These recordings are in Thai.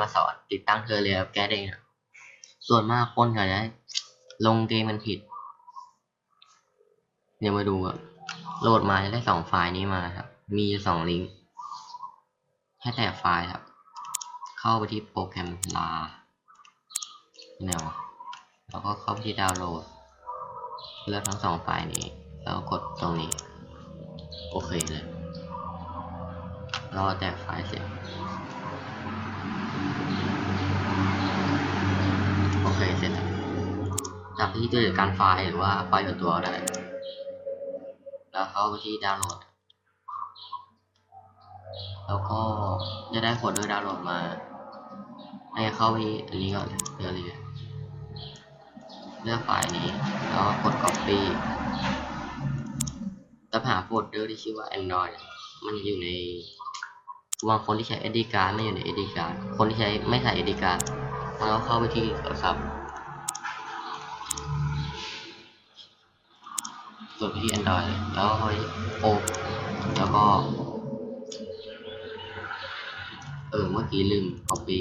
มาสอน ติดตั้งเธอเลยบแก้ได้นะส่วนมากคนเขาจะลงเกมมันผิด เดี๋ยวมาดูครับโหลดมาจะได้สองไฟล์นี้มาครับ มีสองลิงก์แค่แต่ไฟล์ครับ เข้าไปที่โปรแกรมลาแนวะแล้วก็เข้าไปที่ดาวน์โหลด เลือกทั้งสองไฟล์นี้ แล้วกดตรงนี้ โอเคเลย รอแตกไฟล์เสร็จ โอเคเสร็จแล้ว จากที่ตัวจัดการไฟล์หรือว่าไฟล์ส่วนตัวได้ แล้วเข้าไปที่ดาวน์โหลด แล้วก็จะได้โฟลดอร์ดาวน์โหลดมา ให้เข้าไปที่อันนี้ก่อนเดี๋ยวเลยเลือกไฟล์นี้ แล้วก็กด copy แล้วหาโฟลเดอร์ที่ชื่อว่า Android มันอยู่ในบางคนที่ใช้ SD card ไม่อยู่ใน SD card คนที่ใช้ไม่ใส่ SD card มันก็เข้าไปที่โทรศัพท์ กดไปที่ Android แล้วก็ไปที่ O แล้วก็ เออ เมื่อกี้ลืม copy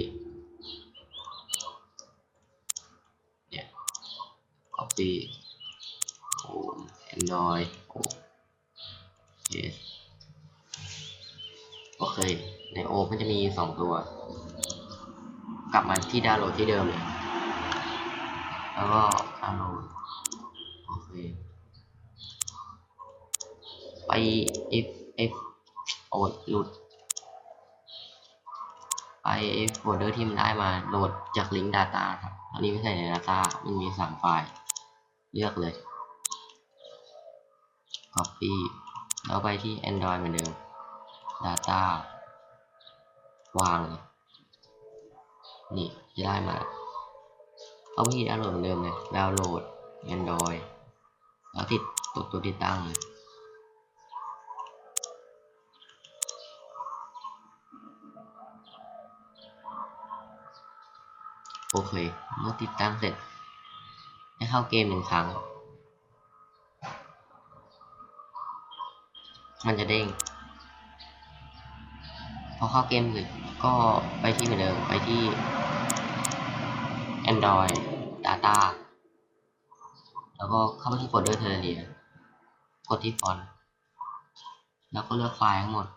เนี่ย copy home android o yes โอเค ในโอมันจะมีสองตัว กลับมาที่ดาวน์โหลดที่เดิมเลยแล้วก็ดาวน์โหลด โอเค ไป if f โอ้ยหลุดไปโฟลเดอร์ที่มันได้มาโหลดจากลิงก์ Data ครับอันนี้ไม่ใช่ใน Data มันมีสามไฟล์เลือกเลย Copy แล้วไปที่ Android เหมือนเดิม Data วางเลยนี่จะได้มา เอาไปที่ดาวน์โหลดเหมือนเดิมเลยดาวน์โหลด Android แล้วติดตัวตัวติดตั้งเลย โอเค เมื่อติดตั้งเสร็จ ให้เข้าเกมหนึ่งครั้ง มันจะเด้ง พอเข้าเกมเสร็จก็ไปที่เหมือนเดิม ไปที่ Android Data แล้วก็เข้าไปที่โฟลเดอร์เทอร์เรียกดที่ฟอนต์ แล้วก็เลือกไฟล์ทั้งหมด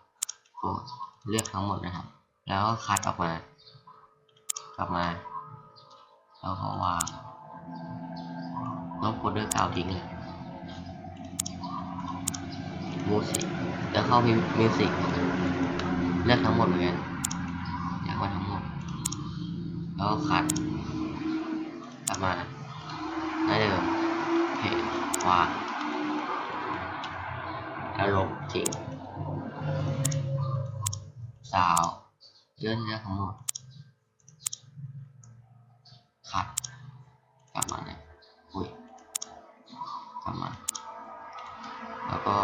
กดเลือกทั้งหมดนะครับ แล้วก็คัดออกมากลับมา แล้วก็วางลบโฟลเดอร์เก่าทิ้งเลยมูสิกแล้วเข้ามิวสิกเลือกทั้งหมดเหมือนกันเลือกมาทั้งหมด แล้วก็คัดกลับมาได้เดิมเพจวางแล้วลบทิ้งสาวเลื่อนเลือกทั้งหมดก ลับมาเนี่ยอุ้ยกลับมา แล้วก็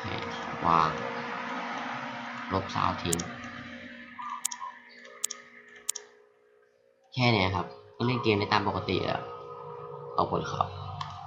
เพจวาง ลบสาวทิ้ง แค่เนี้ยครับ ก็เล่นเกมได้ตามปกติแล้วเอาผลครับ